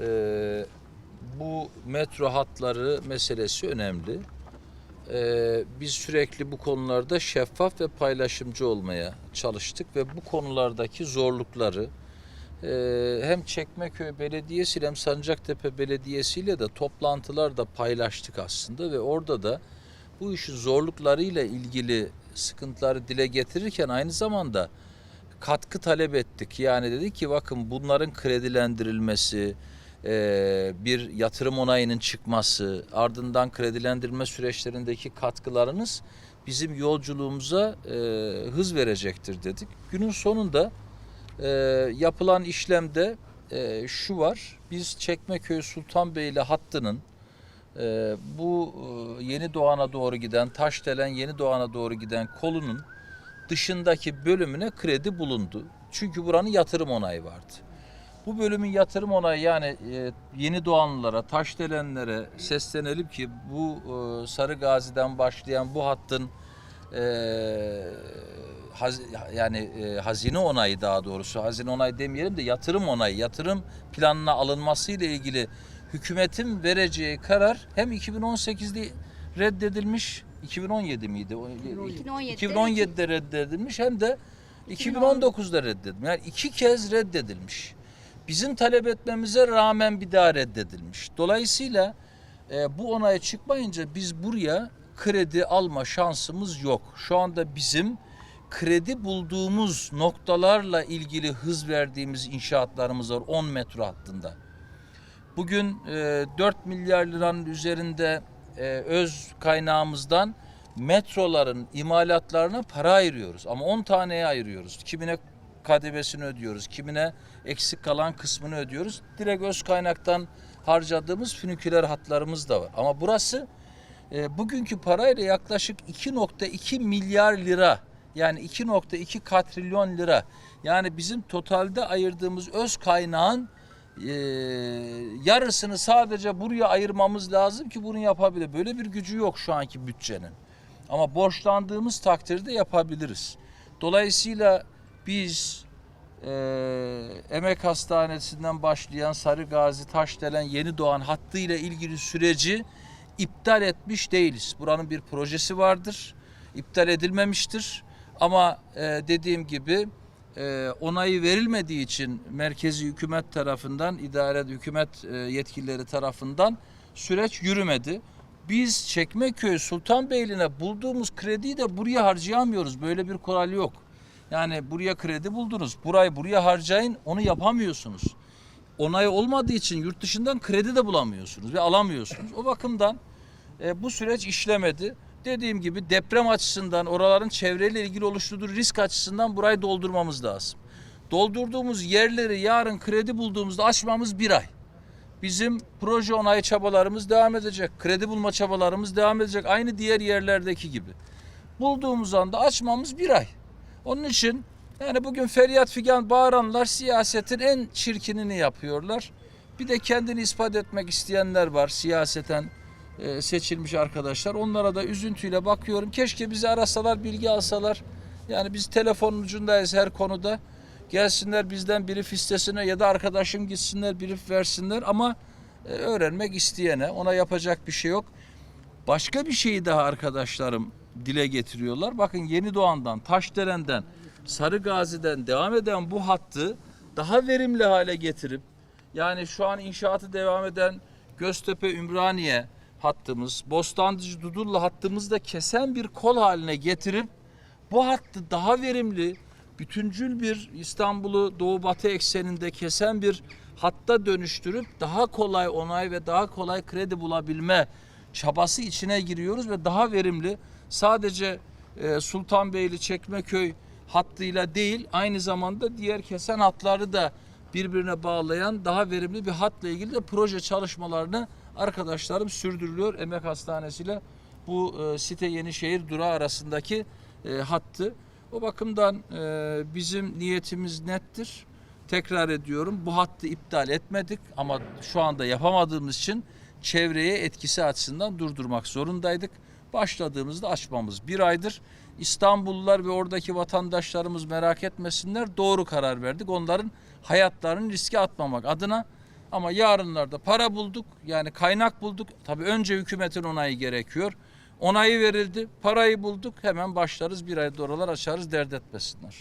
Ee, bu metro hatları meselesi önemli. Ee, biz sürekli bu konularda şeffaf ve paylaşımcı olmaya çalıştık ve bu konulardaki zorlukları e, hem Çekmeköy Belediyesi ile hem Sancaktepe Belediyesi ile de toplantılarda paylaştık aslında ve orada da bu işin zorluklarıyla ilgili sıkıntıları dile getirirken aynı zamanda katkı talep ettik. Yani dedik ki bakın bunların kredilendirilmesi, e, bir yatırım onayının çıkması, ardından kredilendirme süreçlerindeki katkılarınız bizim yolculuğumuza e, hız verecektir dedik. Günün sonunda e, yapılan işlemde şu var. Biz Çekmeköy Sultanbeyli hattının bu Yeni Doğan'a doğru giden, Taşdelen Yeni Doğan'a doğru giden kolunun dışındaki bölümüne kredi bulundu. Çünkü buranın yatırım onayı vardı. Bu bölümün yatırım onayı yani e, yeni doğanlılara, taşdelenlere seslenelim ki bu e, Sarı Gazi'den başlayan bu hattın e, yani e, hazine onayı daha doğrusu hazine onayı demeyelim de yatırım onayı, yatırım planına alınması ile ilgili hükümetin vereceği karar hem 2018'de reddedilmiş 2017 miydi? O- 2017'de 2017'de reddedilmiş hem de 2019'da reddedilmiş. Yani iki kez reddedilmiş. Bizim talep etmemize rağmen bir daha reddedilmiş. Dolayısıyla e, bu onaya çıkmayınca biz buraya kredi alma şansımız yok. Şu anda bizim kredi bulduğumuz noktalarla ilgili hız verdiğimiz inşaatlarımız var 10 metro hattında. Bugün e, 4 milyar liranın üzerinde e, öz kaynağımızdan metroların imalatlarına para ayırıyoruz. Ama 10 taneye ayırıyoruz. Kimine KDV'sini ödüyoruz, kimine eksik kalan kısmını ödüyoruz. Direkt öz kaynaktan harcadığımız füniküler hatlarımız da var. Ama burası e, bugünkü parayla yaklaşık 2.2 milyar lira yani 2.2 katrilyon lira. Yani bizim totalde ayırdığımız öz kaynağın e, yarısını sadece buraya ayırmamız lazım ki bunu yapabilir. Böyle bir gücü yok şu anki bütçenin. Ama borçlandığımız takdirde yapabiliriz. Dolayısıyla biz e, Emek Hastanesi'nden başlayan Sarı Gazi Taşdelen Yeni Doğan hattı ile ilgili süreci iptal etmiş değiliz. Buranın bir projesi vardır. İptal edilmemiştir. Ama e, dediğim gibi e, onayı verilmediği için merkezi hükümet tarafından, idare hükümet e, yetkilileri tarafından süreç yürümedi. Biz Çekmeköy Sultanbeyli'ne bulduğumuz krediyi de buraya harcayamıyoruz. Böyle bir kural yok. Yani buraya kredi buldunuz. Burayı buraya harcayın onu yapamıyorsunuz. Onay olmadığı için yurt dışından kredi de bulamıyorsunuz ve alamıyorsunuz. O bakımdan e, bu süreç işlemedi. Dediğim gibi deprem açısından oraların çevreyle ilgili oluşturduğu risk açısından burayı doldurmamız lazım. Doldurduğumuz yerleri yarın kredi bulduğumuzda açmamız bir ay. Bizim proje onayı çabalarımız devam edecek. Kredi bulma çabalarımız devam edecek. Aynı diğer yerlerdeki gibi. Bulduğumuz anda açmamız bir ay. Onun için yani bugün feryat figan bağıranlar siyasetin en çirkinini yapıyorlar. Bir de kendini ispat etmek isteyenler var siyaseten seçilmiş arkadaşlar. Onlara da üzüntüyle bakıyorum. Keşke bizi arasalar, bilgi alsalar. Yani biz telefonun ucundayız her konuda. Gelsinler bizden biri fistesine ya da arkadaşım gitsinler biri versinler ama e, öğrenmek isteyene ona yapacak bir şey yok. Başka bir şeyi daha arkadaşlarım dile getiriyorlar. Bakın Yeni Doğan'dan, Taşderen'den, Sarı Gazi'den devam eden bu hattı daha verimli hale getirip yani şu an inşaatı devam eden Göztepe Ümraniye hattımız, Bostancı Dudullu hattımızı da kesen bir kol haline getirip bu hattı daha verimli, bütüncül bir İstanbul'u doğu batı ekseninde kesen bir hatta dönüştürüp daha kolay onay ve daha kolay kredi bulabilme çabası içine giriyoruz ve daha verimli sadece e, Sultanbeyli Çekmeköy hattıyla değil aynı zamanda diğer kesen hatları da birbirine bağlayan daha verimli bir hatla ilgili de proje çalışmalarını arkadaşlarım sürdürülüyor. Emek Hastanesi ile bu e, site Yenişehir durağı arasındaki e, hattı. O bakımdan e, bizim niyetimiz nettir. Tekrar ediyorum bu hattı iptal etmedik ama şu anda yapamadığımız için çevreye etkisi açısından durdurmak zorundaydık. Başladığımızda açmamız bir aydır. İstanbullular ve oradaki vatandaşlarımız merak etmesinler doğru karar verdik. Onların hayatlarını riske atmamak adına ama yarınlarda para bulduk yani kaynak bulduk. Tabii önce hükümetin onayı gerekiyor. Onayı verildi, parayı bulduk hemen başlarız bir ay doralar açarız dert etmesinler.